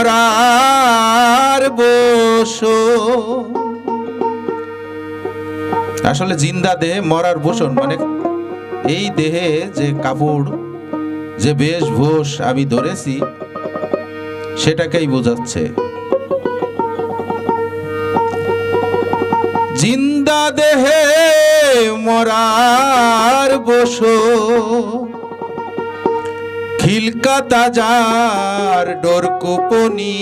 মরার বসো। আসলে জিন্দা দেহে মরার বসন মানে এই দেহে যে কাপড়, যে বেশভূষ আমি ধরেছি, সেটাকেই বোঝাচ্ছে। জিন্দা দেহে মরার বসো। খিলকাতা যার ডোর কোপনি।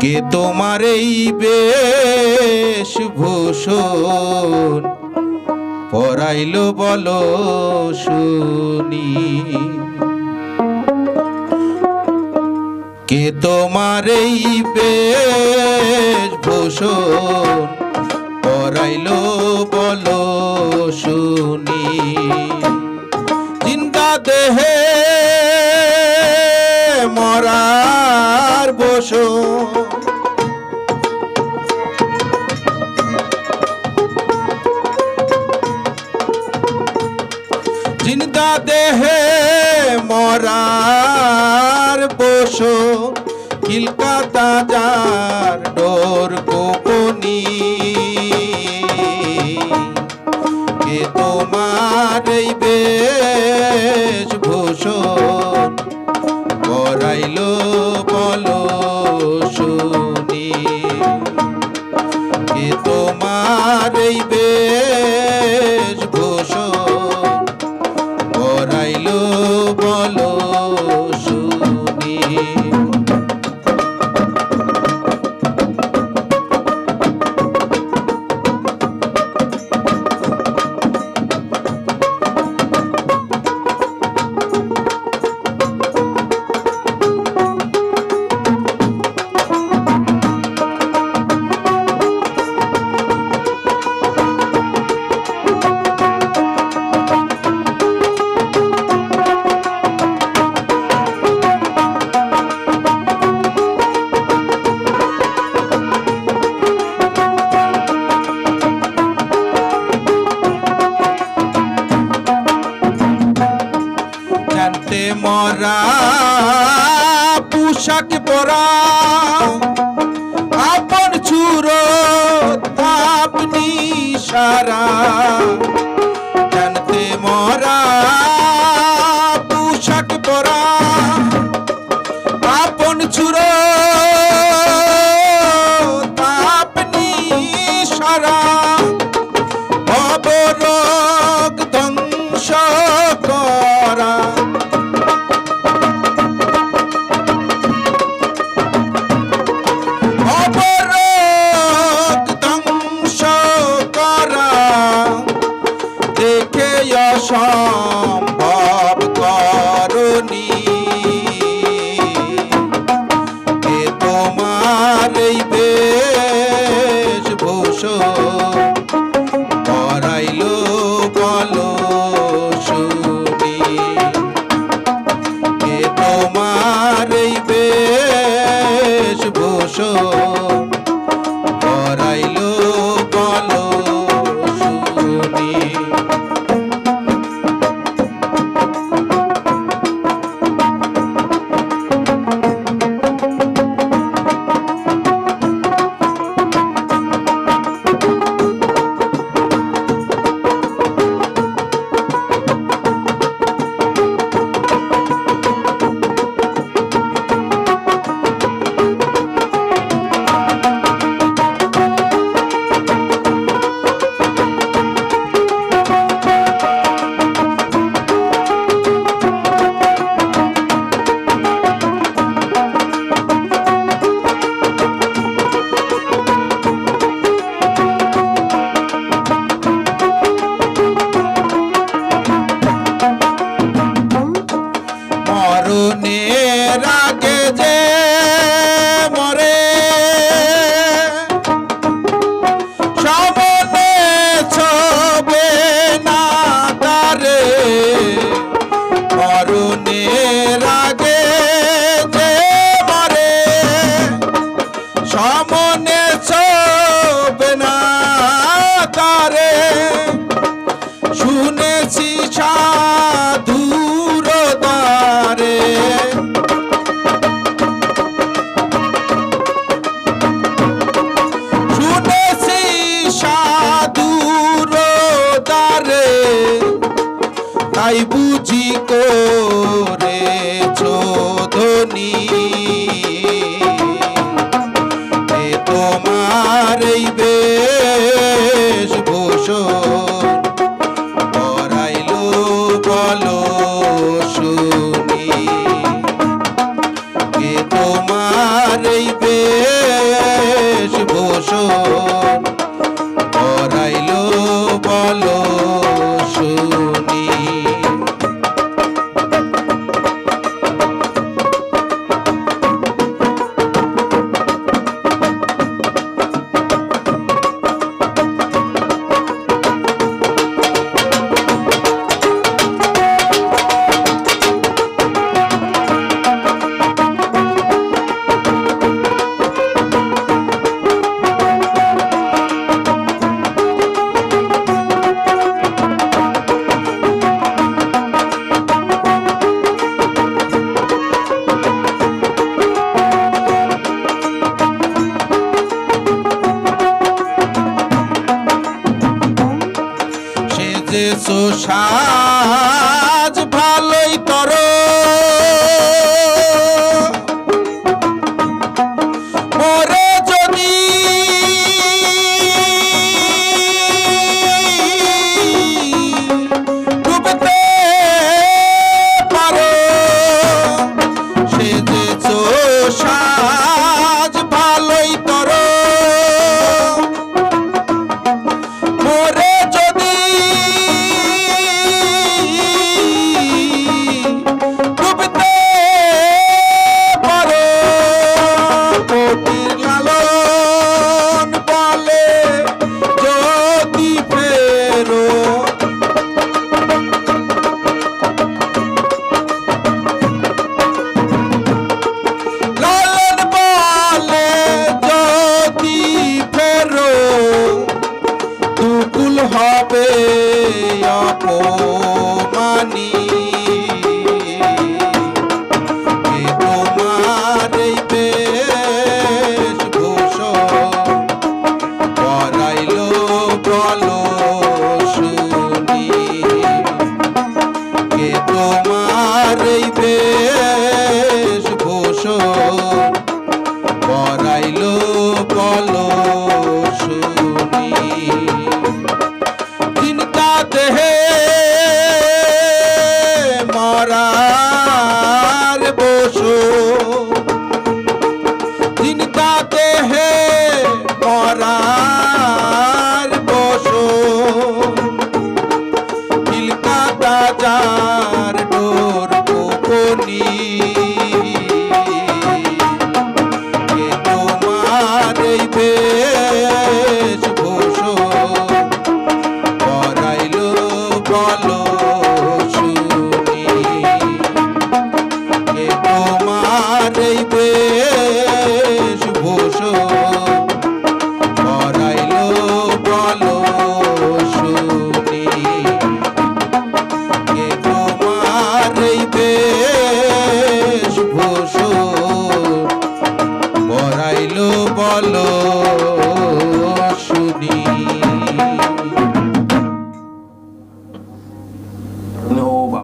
কে তোমার এই বেশ ভূষণ পরাইল বলো শুনি। কে তোমার এই বেশ ভূষণ পরাইল বলো শুনি। জিন্দা দেহে মরার বসো। জিন্দা দেহে মরার বসো। কিলকাতা যার শুনি কে তোমার এই বেশ মরা পোশাক পরা। আপন চুর আপনি সারা শোক ধ্বনি তোমার এই বেশ ভূষণ রে সুষা বলো শুনি। চিন্তা দেহে মরার বসো। চিন্তা দেহে মরার gone.